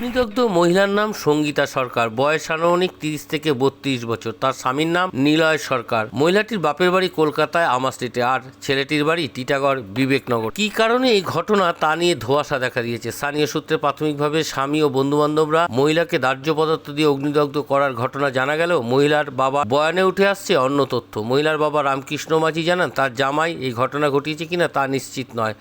নিদগ্ধ মহিলার নাম সঙ্গীতা সরকার। বয়স আনুমানিক তিরিশ থেকে বত্রিশ বছর। তার স্বামীর নাম নিলয় সরকার। মহিলাটির বাপের বাড়ি কলকাতায় আমা স্ট্রিটে। আর ছেলেটির বাড়ি টিটাগড় বিবেকনগর। কী কারণে এই ঘটনা তা নিয়ে ধোঁয়াশা দেখা দিয়েছে? স্থানীয় সূত্রে প্রাথমিকভাবে স্বামী ও বন্ধুবান্ধবরা মহিলাকে দাহ্য পদার্থ দিয়ে অগ্নিদগ্ধ করার ঘটনা জানা গেলেও মহিলার বাবা বয়ানে উঠে আসছে অন্য তথ্য। মহিলার বাবা রামকৃষ্ণ মাঝি জানান, তার জামাই এই ঘটনা ঘটিয়েছে কিনা তা নিশ্চিত নয়।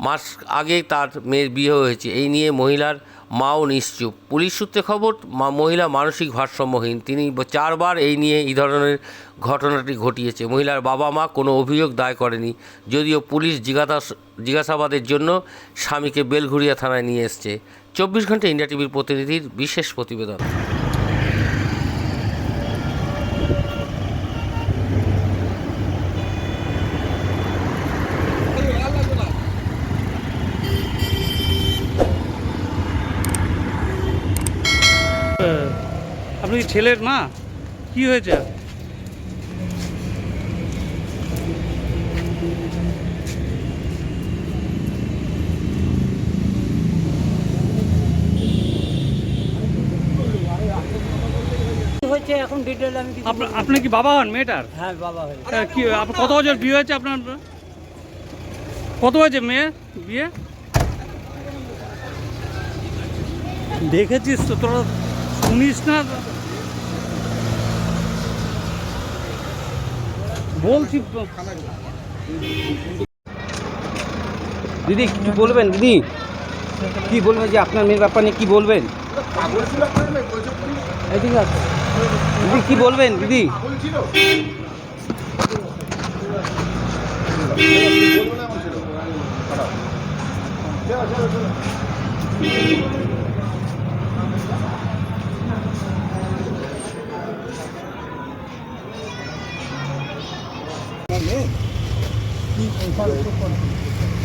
মাস আগে তার মেয়ের বিয়ে হয়েছে। এই নিয়ে মহিলার মাও নিশ্চুপ। পুলিশ সূত্রে খবর, মা- মহিলা মানসিক ভারসাম্যহীন। তিনি চারবার এই নিয়ে এই ধরনের ঘটনাটি ঘটিয়েছে। মহিলার বাবা মা কোনো অভিযোগ দায় করেনি, যদিও পুলিশ জিজ্ঞাসা, জিজ্ঞাসাবাদের জন্য স্বামীকে বেলঘুরিয়া থানায় নিয়ে এসছে। চব্বিশ ঘণ্টা ইন্ডিয়া টিভির প্রতিনিধির বিশেষ প্রতিবেদন। আপনি কি ছেলের মা? কি হয়েছে? হয়েছে? এখন ডিটেল আমি আপনি কি বাবা হন মেয়েটার? হ্যাঁ বাবা হয়ে আহ, কি আপনার কত বছর বিয়ে হয়েছে আপনার? কত হয়েছে মেয়ে বিয়ে? দেখেছিস তো তোরা শুনিস না? বলছি দিদি কিছু বলবেন, দিদি? কি বলবেন যে আপনার মেয়ের ব্যাপার নিয়ে কি বলবেন? দিদি, কি বলবেন, দিদি?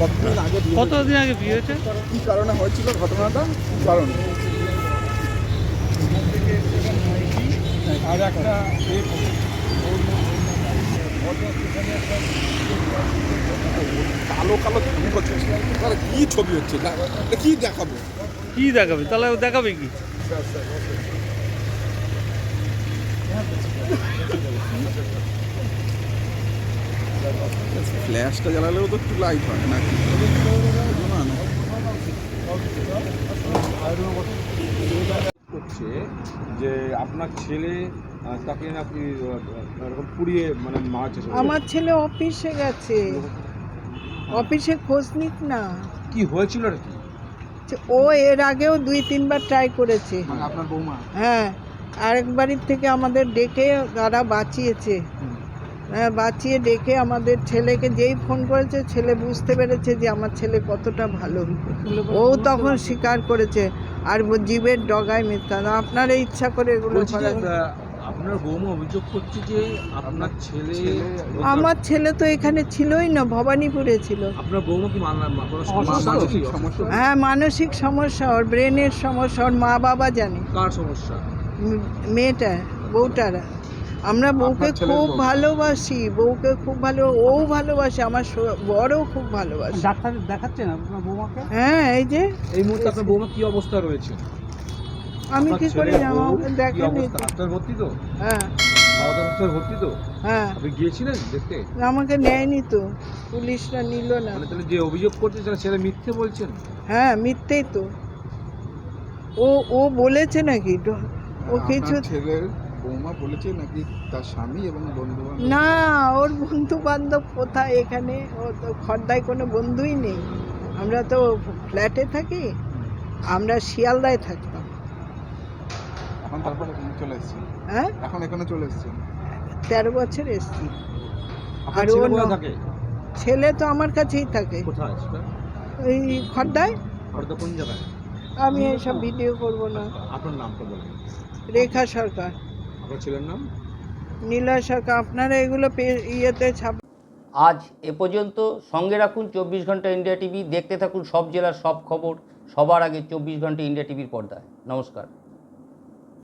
কতদিন আগে বিয়ে কতদিন আগে বিয়ে হয়েছে? কি কারণে হয়েছিল ঘটনাটা? কি কারণ? আর একটা কালো কালো ছবি করছে তাহলে কি ছবি হচ্ছে? কি দেখাবো? কি দেখাবে? তাহলে ও দেখাবে কি? ফ্ল্যাশটা জ্বালালেও তো একটু লাইট হয় নাকি? হচ্ছে যে আপনার ছেলে তাকে নাকি এরকম পুড়িয়ে মানে মারছে আমার ছেলে অফিসে গেছে। অফিসে খোঁজ নিক না। কি হয়েছিল আর কি? ও এর আগেও দুই তিনবার ট্রাই করেছে। মানে আপনার বৌমা? হ্যাঁ আরেক বাড়ির থেকে আমাদের ডেকে তারা বাঁচিয়েছে। বাঁচিয়ে ডেকে আমাদের ছেলেকে যেই ফোন করেছে ছেলে বুঝতে পেরেছে যে আমার ছেলে কতটা ভালো। ও তখন স্বীকার করেছে আর জীবের ডগায় মিথ্যা না আপনারা ইচ্ছা করে এগুলো আপনার বৌমা অভিযোগ করছে যে আপনার ছেলে আমার ছেলে তো এখানে ছিলই না ভবানীপুরে ছিল। আপনার বৌমা কি মা- কোনো মানসিক সমস্যা। সমস্যা হ্যাঁ মানসিক সমস্যা ওর ব্রেনের সমস্যা ওর মা বাবা জানে। কার সমস্যা? মেয়েটা বউটার। আমরা বউকে খুব ভালোবাসি বউকে খুব ভালো ও ভালোবাসে আমার বড়ও খুব ভালোবাসে। ডাক্তার দেখাচ্ছেন আপনার বৌমাকে হ্যাঁ এই যে। এই মুহূর্তে আপনার বৌমা কি অবস্থা রয়েছে? আমি কি করে জানো দেখেনি ডাক্তার ভর্তি তো? হ্যাঁ। ডাক্তার ভর্তি তো? হ্যাঁ। আপনি গিয়েছিলেন দেখতে? আমাকে নেয়নি তো পুলিশরা নিল না। মানে তাহলে যে অভিযোগ করছে সেটা ছেলে মিথ্যে বলছেন? হ্যাঁ মিথ্যেই তো। ও ও বলেছে নাকি? ও কিছু ছেলের বৌমা বলেছে নাকি তার স্বামী এবং বন্ধু বান্ধব না ওর বন্ধু বান্ধব কোথায় এখানে? ও তো খর্দায় কোনো বন্ধুই নেই। আমরা তো ফ্ল্যাটে থাকি আমরা শিয়ালদায় থাকতাম এখন তারপরে এখানে চলে এসছে হ্যাঁ? এখন এখানে চলে এসছে তেরো বছর এসছি। আর ছেলে ও থাকে? ছেলে তো আমার কাছেই থাকে। ওই খর্দায়? হরদা কোন জায়গায়? আমি এইসব ভিডিও করব না। আপনার নামটা বলেন। রেখা সরকার। আপনার ছেলের নাম? নীলয় সরকার আপনারা এগুলো পে- ইয়েতে ছাপ আজ এ পর্যন্ত সঙ্গে রাখুন চব্বিশ ঘণ্টা ইন্ডিয়া টিভি দেখতে থাকুন সব জেলার সব খবর সবার আগে চব্বিশ ঘণ্টা ইন্ডিয়া টিভির পর্দায়। নমস্কার।